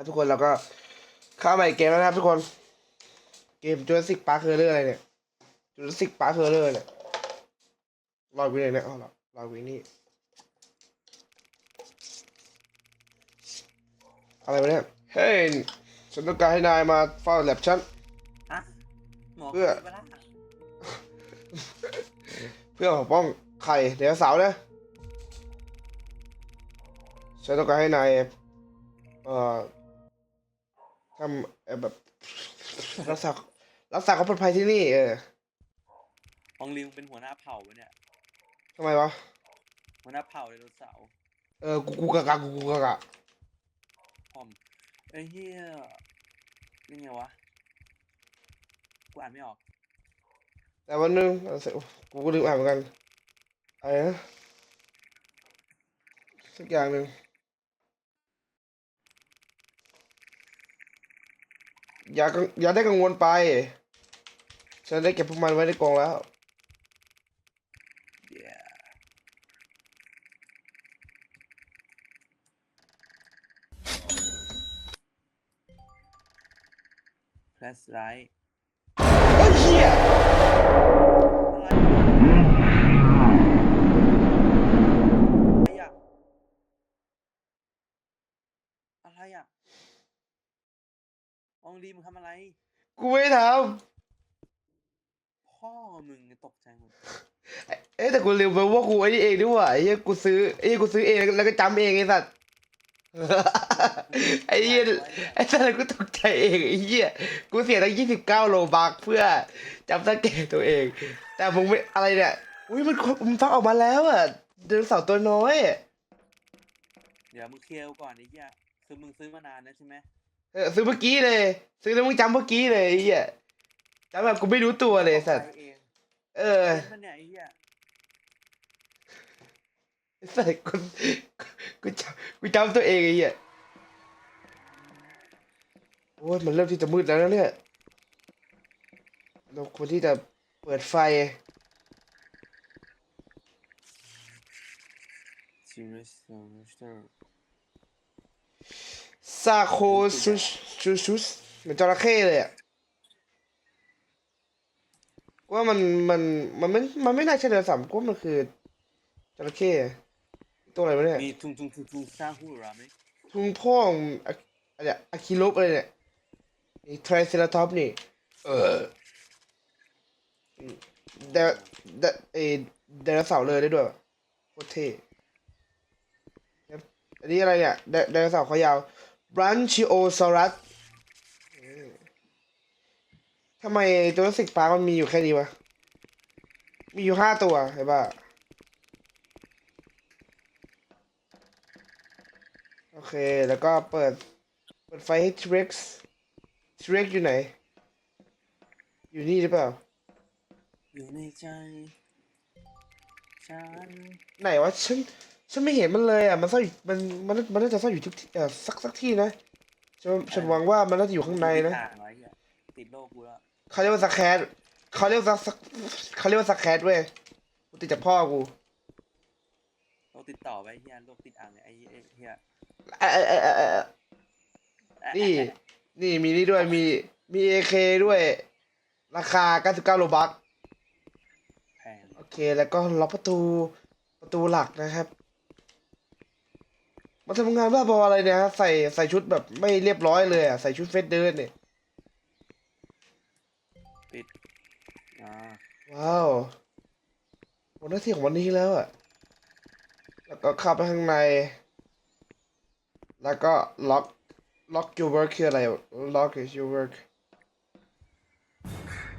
ครับทุกคนเราก็เข้ามาอีกเกมแล้วนะครับทุกคน เกม Jurassic Park เ o อร์อะไรเนี่ย Jurassic Park เ o อร์เนี่ยรอยวิเลยเนี่ยเอาละรอยวินี่อะไรวะเนี่ยเฮ้ยฉันต้องการให้นายมาเฝ้าแลบฉันฮะหมอเพื่อคุยปะล่ะเพื่อปกป้องไข่เดี๋ยวเสาร์นะฉันต้องการให้นายเอ่อ ทำเอ่อแบบรักษารักษาความปลอดภัยที่นี่ เอออองลิงเป็นหัวหน้าเผ่าปะเนี่ยทำไมวะ หัวหน้าเผ่าไดโนเสาร์เออกูกูกะกะกูกูกะกะพร้อมไอ้เหี้ยนี่ไงวะกูอ่านไม่ออก แต่วันหนึงเออเสร็จกูก็ลืมอ่านเหมือนกันอะไรนะสักอย่างหนึ่ง อย่ากังอย่าได้กังวลไป ฉันได้เก็บพวกมันไว้ในกองแล้ว yeah แอองลีมึงทำอะไร กูไม่ได้ทพ่อมึงตกใจหมดำเอ๊ะแต่กูลืมไปว่ากูไอ้นี่เองด้วยว่ะไอ้เหี้ยกูซื้อไอ้เหี้ยกูซื้อเองแล้วก็จำเองไอ้สัตว์ ไอ้เหี้ยไอ้สัตว์กูตกใจเองไอ้เหี้ยกูเสียตั้งยี่สิบเก้าโลบักเพื่อจำสังเกตตัวเอง แต่มึงไม่อะไรเนี่ยอุ้ยมันมันฟักออกมาแล้วอะไดโนเสาร์ตัวน้อย เดี๋ยวมึงเคลียร์กูก่อนไอ้เหี้ยคือมึงซื้อมานานแล้วใช่ไหม เออซื้อเมื่อกี้เลย ซื้อแล้วมึงจำเมื่อกี้เลยไอ้เหี้ยจำแบบกูไม่รู้ตัวเลยไอ้สัตว์ตกใจเองเออเป็นปะเนี่ยไอ้เหี้ยไอ้สัตว์กูกูจำกูจำตัวเองไอ้เหี้ยโอ้ยมันเริ่มที่จะมืดแล้วนะเนี่ยเราควรที่จะเปิดไฟชิมิสมิสเตอร์ ซาโคชูชูชูสเหมือนจระเข้เลยอะกูว่ามันมันมันไม่มันไม่น่าใช่เดือสามกูว่ามันคือจระเข้ตัวอะไรวะเนี่ยมีทุงทุงทุงทุงสร้างหูราไหมทุงพ่องอะอะไรเนี่ยอะคิโลปอะไรเนี่ยนี่ไทรเซราทอปนี่ เออเดเดเอไดโนเสาร์เลยได้ด้วยวะโคตรเท่ครับอันนี้อะไรเนี่ยไดไดโนเสาร์เขายาว Branchiosaurus ทำไมจูราสสิกพาร์คมันมีอยู่แค่นี้วะ มีอยู่ห้าตัวเห็นป่ะโอเค แล้วก็เปิด เปิดไฟให้ T-Rex T-Rex อยู่ไหน อยู่นี่หรือเปล่า อยู่ในใจ ฉัน ไหนวะฉัน ฉันไม่เห็นมันเลยอะมันซ่อนอยู่มันมันมันน่าจะซ่อนอยู่ทุกที่เอ่อสักสักที่นะฉันฉันหวังว่ามันน่าจะอยู่ข้างในนะติดอ่างไว้เหี้ยติดโลกกูแล้วเขาเรียกว่าสแครเขาเรียกว่าสักเขาเรียกว่าสแครเว้ยกูติดจากพ่อกูโลกติดต่อไว้เฮียโลกติดอ่างเนี่ยไอ้ไอ้เฮียเอ่อเอ่อเอ่อเอ่อนี่ นี่มีนี่ด้วยมีมีเอเคด้วย ราคา 99โลบัคแพงโอเค แล้วก็ล็อกประตูประตูหลักนะครับ มาทำงานบ้าบออะไรเนี่ยฮะใส่ใส่ชุดแบบไม่เรียบร้อยเลยอะใส่ชุดเฟสเดินเนี่ยปิดอ่าว้าววันหน้าที่ของวันนี้แล้วอะแล้วก็เข้าไปข้างใน แล้วก็ล็อกล็อก your work คืออะไร lock is your work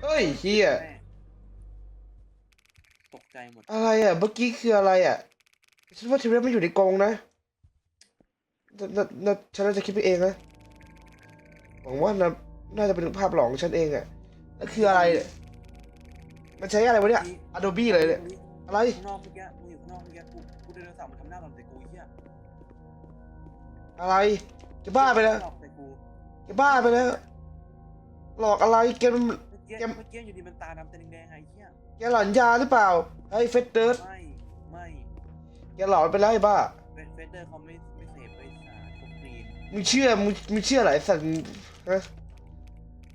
เฮ้ยเฮียแม่ตกใจหมด อะไรอะ เมื่อกี้คืออะไรอะฉันว่าทีเรสมันอยู่ในกรงนะน่า น่าน่าฉันน่าจะคิดไปเองนะหวังว่าน่าน่าจะเป็นภาพหลอกของฉันเองอะแล้วคืออะไรเนี่ยมันใช้อะไรวะเนี่ย Adobe เลยเนี่ย อะไร ข้างนอกเมื่อกี้มึงอยู่ข้างนอกเมื่อกี้กูกูเดินสาวมันทำหน้าแบบใส่กูไอ้เฮียอะไร จะบ้าไปแล้ว หลอกใส่กูจะบ้าไปแล้ว หลอกอะไรแกมันเมื่อกี้แกมเมื่อกี้อยู่ดีมันตาดำแต่แดงๆไงเฮียแกหลอนยาหรือเปล่าไอ้เฟสเดิร์ดไม่ไม่แกหลอนไปแล้วไอ้บ้า เฟเฟเดอร์เขาไม่ไม่เสพไปสารพวกนี้มึงเชื่อมึงมึงเชื่ออะไรสัตว์ฮะ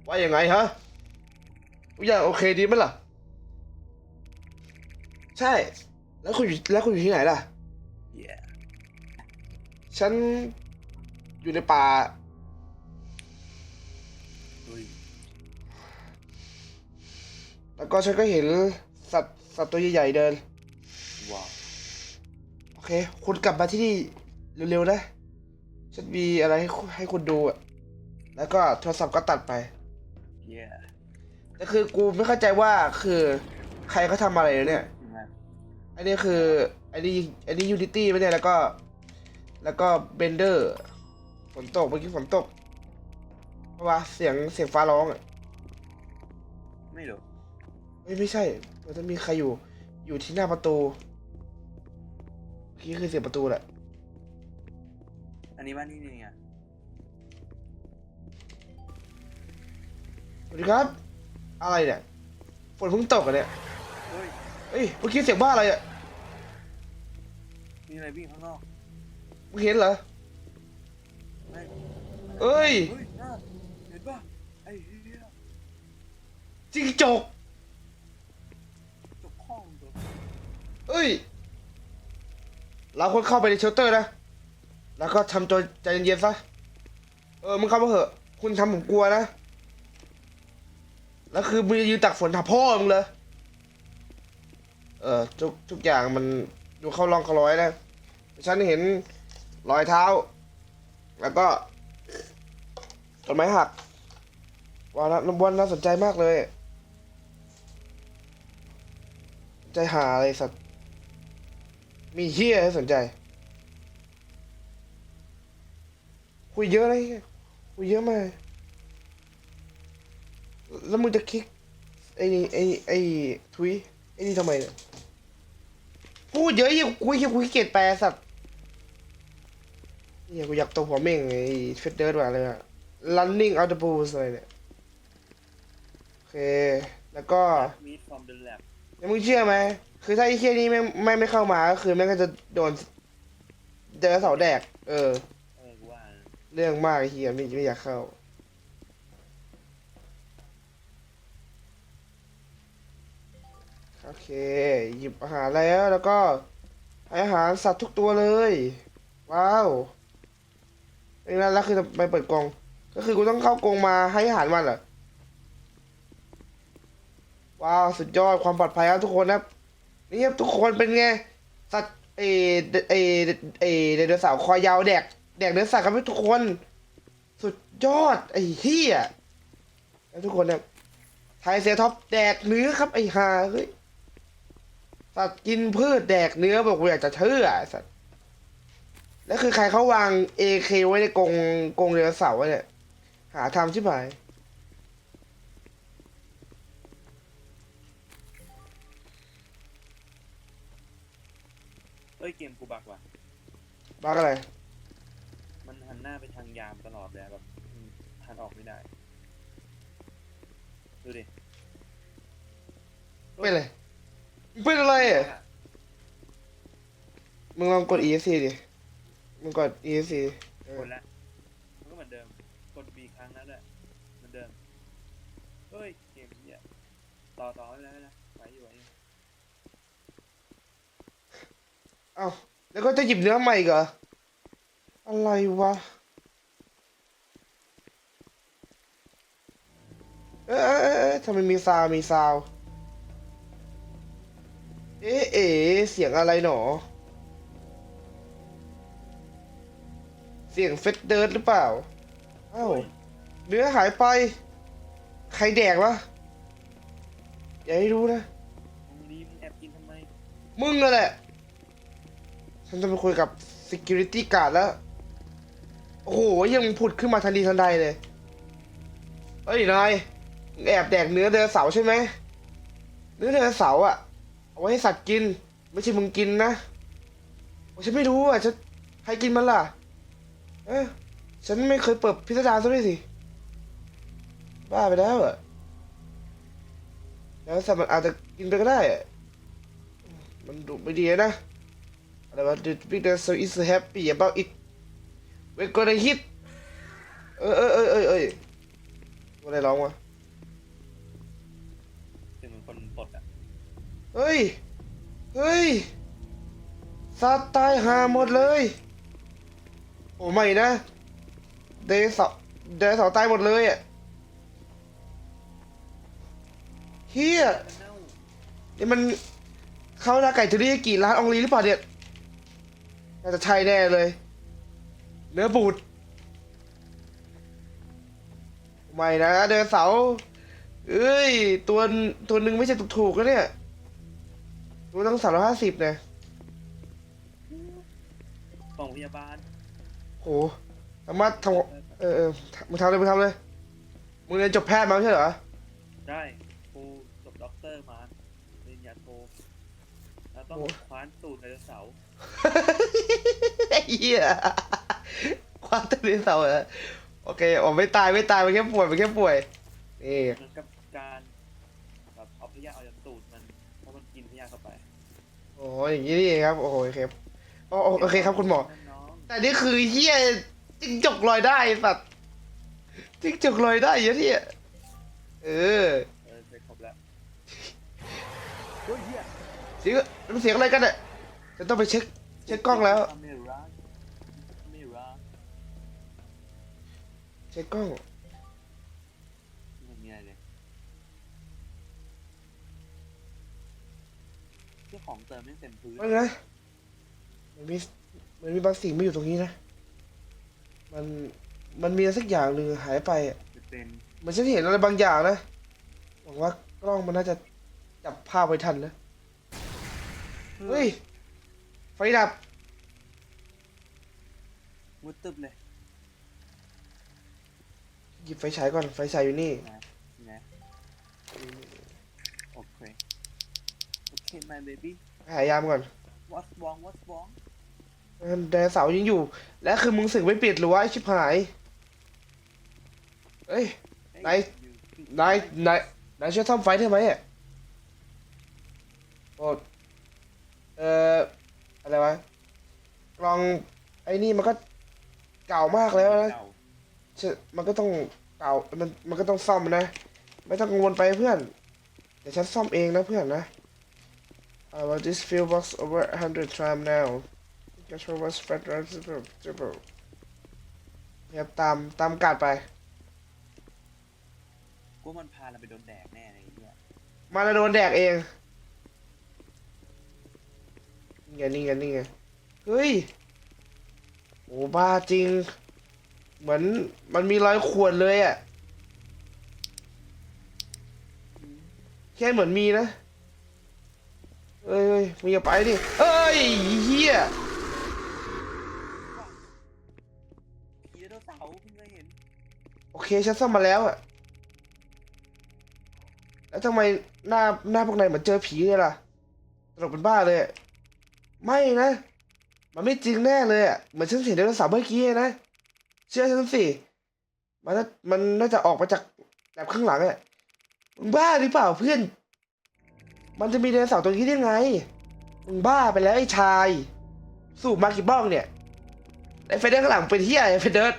ว่ายังไงฮะทุกอย่างโอเคดีไหมล่ะ ใช่ แล้วคุณอยู่แล้วคุณอยู่ที่ไหนล่ะเหี้ยฉันอยู่ในป่าเฮ้ยแล้วก็ฉันก็เห็นสัตว์สัตว์ตัวใหญ่ๆเดิน ว้าว โอเค คุณกลับมาที่นี่เร็วๆนะ ฉันมีอะไรให้คุณให้คุณดูอะแล้วก็โทรศัพท์ก็ตัดไปเหี้ยแต่คือกูไม่เข้าใจว่าคือใครเขาทำอะไรเนี่ยยังไงอันนี้คือ อันนี้อันนี้ยูนิตี้ไม่ได้แล้วก็ แล้วก็เบนเดอร์ฝนตกเมื่อกี้ฝนตกเพราะว่าเสียงเสียงฟ้าร้องอะไม่รู้ไม่ไม่ใช่มันจะมีใครอยู่ อยู่ที่หน้าประตูเมื่อกี้คือเสียงประตูแหละ อันนี้บ้านนี่นี่ไงสวัสดีครับ อะไรเนี่ยฝนเพิ่งตกอะเนี่ยเฮ้ยเฮ้ยเมื่อกี้เสียงบ้าอะไรอะมีอะไรวิ่งข้างนอกมึงเห็นเหรอ ไม่เอ้ย เฮ้ยน่าเห็นป่ะไอ้เหี้ยจิ้งจกจกข้องตัวเอ้ย เราควรเข้าไปในเชลเตอร์นะ แล้วก็ทำตัวใจเย็นๆซะ เออมึงเข้ามาเถอะ คุณทำผมกลัวนะ แล้วคือมึงจะยืนตักฝนทับพ่อมึงเลย เออทุกทุกอย่างมันดูเข้าร่องเข้าร้อยนะ ฉันเห็นรอยเท้า แล้วก็ต้นไม้หักว่านะวันน่าสนใจมากเลย ใจหาอะไรสัตว์มีเฮียให้สนใจ คุยเยอะเลยเหี้ยคุยเยอะมาก แล้วมึงจะคลิกไอ้นี่ไอ้ไอ้ทุยไอ้นี่ทำไมเนี่ยพูดเยอะยิ่งกูยิ่งกูขี้เกียจแปลสัตว์เนี่ยกูอยากตัวหัวเม่งไอ้เฟดเดอร์ว่าอะไรอะ running out the blues อะไรเนี่ยโอเค แล้วก็มีดฟอร์มเดนแลบแล้วมึงเชื่อไหม คือถ้าไอ้เคียนี้ไม่ไม่ไม่เข้ามาก็คือแม่งก็จะโดนเจอเสาแดก เออเออกูว่านะ เรื่องมากเฮียไม่ไม่อยากเข้า โอเค หยิบอาหารแล้วแล้วก็ให้อาหารสัตว์ทุกตัวเลย ว้าวเองนั้นแล้วคือไปเปิดกรงก็คือกูต้องเข้ากรงมาให้อาหารมันเหรอว้าว สุดยอดความปลอดภัยครับทุกคนนะครับนี่ครับทุกคนเป็นไง สัตว์เอเอเอไดโนเสาร์คอยาวแดก แดกเนื้อสัตว์กันไหมทุกคน สุดยอด ไอ้เหี้ยแล้วทุกคนเนี่ยไทยเซท็อปแดกเนื้อครับไอ้ห่าเฮ้ยสัตว์กินพืชแดกเนื้อบอกกูอยากจะเชื่อไอ้สัตว์แล้วคือใครเขาวางเอเคไว้ในกรงกรงเรือเสาร์วะเนี่ยหาทำชิบหายเอ้ยเกมกูบักว่ะบ้าอะไร เป็นอะไรมึงเป็นอะไรอะมึงลองกด ESC ดิ มึงกด ESC เออกดแล้วมันก็เหมือนเดิม กดบีครั้งนั้นแหละเหมือนเดิมเฮ้ยเกมเนี่ยต่อต่อไม่ได้นะไหวอยู่ไหวอยู่เอ้าแล้วก็จะหยิบเนื้อใหม่อีกเหรอ อะไรวะเอ๊ะเอ๊ะเอ๊ะเอ๊ะทำไมมีซาวมีซาว เอ๊ะเอ๊ะเสียงอะไรหนอ เสียงเฟดเดิร์ดหรือเปล่าเอ้าเนื้อหายไป ใครแดกวะ อย่าให้รู้นะมึงดีมึงแอบกินทำไมมึงนั่นแหละ ฉันจะไปคุยกับ security guard แล้ว โอ้โห ยังผุดขึ้นมาทันทีทันใดเลยเฮ้ยนายมึงแอบแดกเนื้อเดือเสาร์ใช่ไหม เนื้อเดือเสาร์อะ เอาไว้ให้สัตว์กิน ไม่ใช่มึงกินนะโอ้ฉันไม่รู้อะฉันใครกินมันล่ะ เอ๊ะฉันไม่เคยเปิดพิสดารซะด้วยสิ บ้าไปแล้วอะแล้วสัตว์มันอาจจะกินไปก็ได้อะมันดูไม่ดีนะอะไรวะ The big dinosaur is happy about it we're gonna hit เออเออเออเออเอออะไรร้องวะ เฮ้ย เฮ้ยสัตว์ตายหาหมดเลย โอ้ไม่นะ เดสาเดสาตายหมดเลยอะเฮียนี่มันเขาหน้าไก่เทอริยากิร้านองลีหรือเปล่าเนี่ยน่าจะใช่แน่เลย เนื้อบูดไม่นะเดินเสาเอ้ย ตัวตัวหนึ่งไม่ใช่ถูกๆแล้วเนี่ย ตัวตั้งสามร้อยห้าสิบเนี่ยกล่องพยาบาลโหสามารถทำเออเออมึงทำเลยมึงทำเลยมึงเรียนจบแพทย์มาไม่ใช่เหรอได้ครูจบด็อกเตอร์มาปริญญาโทแล้วต้องโอ้คว้านตูดไดโนเสาร์ไอ้เหี้ยความตื่นเสาร์เหรอโอเคอ๋อไม่ตายไม่ตายมันแค่ป่วยมันแค่ป่วยนี่เหมือนกั โอ้ยอย่างนี้นี่เองครับ โอ้โหโอเคครับโอ้โอ้โอเคครับคุณหมอน้องแต่นี่คือเหี้ยจิ้งจกลอยได้ไอ้สัตว์จิ้งจกลอยได้เหี้ยที่เออๆเออเสร็จครบแล้วเสียงมันเสียงอะไรกันเนี่ยจะต้องไปเช็คเช็คกล้องแล้วไม่รักไม่รักเช็คกล้อง เจ้าของเติมไม่เต็มพื้นว่าไงนะมันมีมันมีบางสิ่งไม่อยู่ตรงนี้นะ มัน มันมีอะไรสักอย่างหนึ่งหายไปอะจะเป็นมันฉันเห็นอะไรบางอย่างนะ หวังว่ากล้องมันน่าจะจับภาพไว้ทันนะ เฮ้ย ไฟดับ มืดตึบเลยหยิบไฟฉายก่อน ไฟฉายอยู่นี่ นะ my baby หายามก่อน what's wrong what's wrong ไดโนเสาร์ยังอยู่ และคือมึงสึกไม่ปิดหรือว่าไอชิบหายเอ้ย Hey, Này, you keep นาย quiet. นายนายช่วยซ่อมไฟได้ไหมอะโอ้เอ่ออะไรวะกล่องไอ้นี่มันก็เก่ามากแล้วนะเก่าใช่มันก็ต้องเก่ามันมันก็ต้องซ่อมนะ ไม่ต้องกังวลไปเพื่อนเดี๋ยวฉันซ่อมเองนะเพื่อนนะ I want this fuel box over 100 time now control was fat right triple ครับตามตามการดไป กูว่ามันพาเราไปโดนแดกแน่เลยไอ้เนี่ยมาแล้วโดนแดกเองนี่ไงนี่ไงนี่ไงเฮ้ย โอ้บ้าจริง เหมือนมันมีรอยขวดเลยอะ่ะ แค่เหมือนมีนะ เอ้ยเอ้ยมึงอย่าไปดิเอ้ยเฮียผีไดโนเสาร์เพิ่งเคยเห็นโอเคฉันซ่อมมาแล้วอะ่ะแล้วทำไมหน้าหน้าพวกนายเหมือนเจอผีเลยล่ะตลกเป็นบ้าเลยอะไม่นะ มันไม่จริงแน่เลยอะ่ะเหมือนฉันเห็นไดโนเสาร์เมื่อกี้นะ เชื่อฉันสิมันน่ามันน่าจะออกมาจากแบบข้างหลังอะ่ะมึงบ้าหรือเปล่าเพื่อน มันจะมีไดโนเสาร์ตัวนี้ได้ไง มึงบ้าไปแล้วไอ้ชาย สูบมากี่บ้องเนี่ย ไอ้เฟเดอร์ข้างหลังเป็นเฮียไอ้เฟเดอร์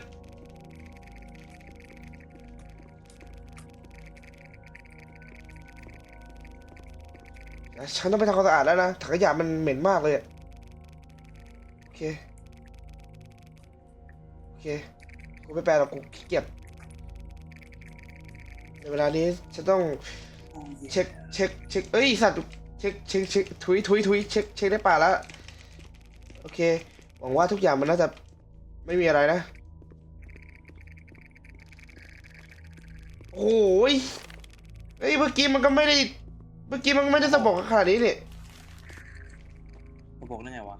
ฉันต้องไปทำความสะอาดแล้วนะถังขยะมันเหม็นมากเลย โอเค โอเค กูไม่แปลหรอกกูขี้เกียจในเวลานี้ฉันต้อง เช็คเช็คเช็คเอ้ยสัตว์เช็คเช็คเช็คทุยทุยทุยเช็คเช็คได้ป่าแล้วโอเคหวังว่าทุกอย่างมันน่าจะไม่มีอะไรนะ โอ้ยเฮ้ยเมื่อกี้มันก็ไม่ได้ เมื่อกี้มันไม่ได้สะบอกขนาดนี้เนี่ผมบอกได้ไงวะ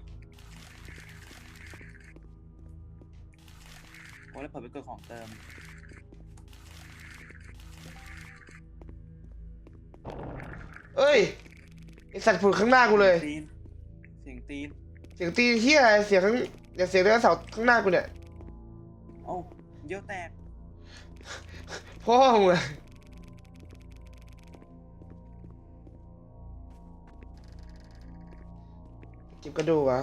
โอ้แล้วเปิดไปเกิดของเติม เอ้ยไอสัตว์ผุดข้างหน้ากูเลย ตีนเสียงตีนเสียงตีเฮียอะไรเสียงข้างเดี๋ยวเสียงไดโนเสาร์ข้างหน้ากูเนี่ยเอ้าเยี่ยวแตกพ่อมึงอะเก็บกระดูกเหรอะ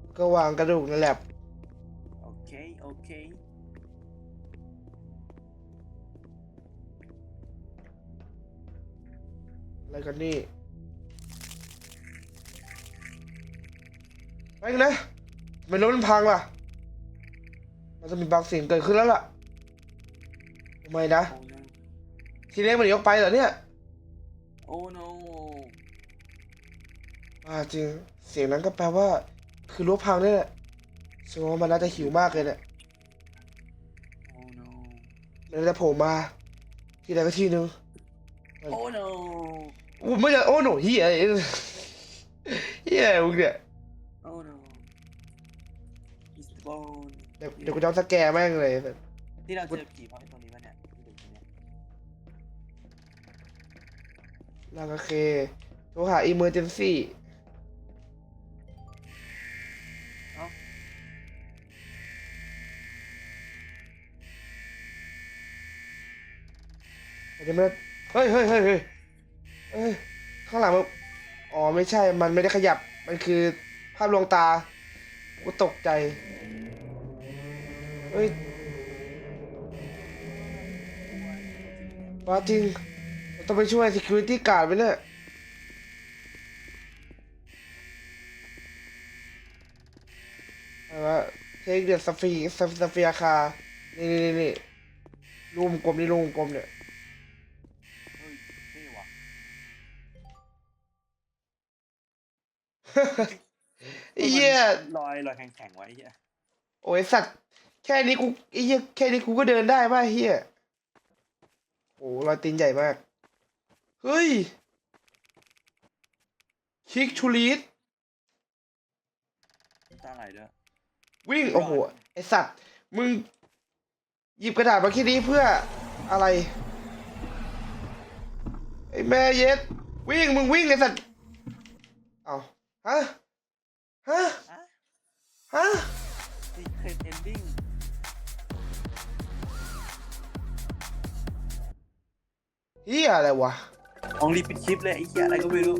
โอเคก็วางกระดูกในแลบโอเคโอเค อะไรกันนี่ไปกันนะทำไม่รู้มันพังล่ะ มันจะมีบางสิ่งเกิดขึ้นแล้วล่ะทำไมนะโอ้ no ทีเล็กมันยกไปเหรอเนี่ย โอ้ no อ่าจริง เสียงนั้นก็แปลว่า คือรั้วพังนี่แหละแสดงว่ามันน่าจะหิวมากเลยเนี่ย โอ้ no มันน่าจะโผล่มา ที่ใดก็ที่หนึง โอ้ no โอ้ไม่ใช่โอ้หนูเฮียอะไรเฮียอะไรมึงเนี่ยโอ้ no it's the bone เดี๋ยวเดี๋ยวกูจะเอาสแกร์แม่งเลย ที่เราเจอผีเพราะไอ้ตรงนี้ปะเนี่ยที่ดูตรงเนี้ยลากาเคโทรหา emergency เอ้าเดี๋ยวมันเฮ้ยเฮ้ยเฮ้ยเฮ้ย เฮ้ยข้างหลังมันอ๋อไม่ใช่ มันไม่ได้ขยับ มันคือภาพลวงตากูตกใจเฮ้ยว่าจริงต้องไปช่วย security guard ไปเนี่ยอะไรวะ take the sphere sphere car นี่นี่นี่นี่รูมกลมนี่รูมกลมเนี่ย ไอ้เหี้ยลอยลอยแข็งๆไว้ไอ้เหี้ยโอ้ยสัตว์แค่นี้กูไอ้เหี้ยแค่นี้กูก็เดินได้ป่ะเหี้ยโอ้รอยตีนใหญ่มาก เฮ้ยคิกชูลีดตาไหลด้วยวิ่งโอ้โหไอสัตว์มึง หยิบกระดาษมาแค่นี้เพื่ออะไรไอแม่เย็ดวิ่งมึงวิ่งไอสัตว์เอา ฮะ ฮะ อะฮะ secret ending เฮียอะไรวะของรีปิดคลิปเลยไอ้เหี้ยอะไรก็ไม่รู้